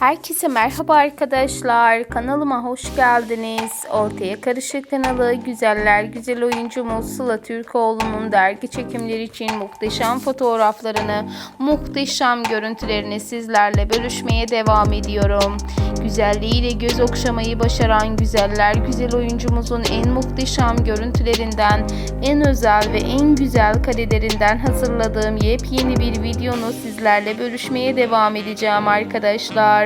Herkese merhaba arkadaşlar. Kanalıma hoş geldiniz. Ortaya Karışık kanalı güzeller güzel oyuncumuz Sıla Türkoğlu'nun dergi çekimleri için muhteşem fotoğraflarını, muhteşem görüntülerini sizlerle bölüşmeye devam ediyorum. Güzelliğiyle göz okşamayı başaran güzeller güzel oyuncumuzun en muhteşem görüntülerinden, en özel ve en güzel karelerinden hazırladığım yepyeni bir videonu sizlerle bölüşmeye devam edeceğim arkadaşlar.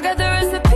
I got the recipe.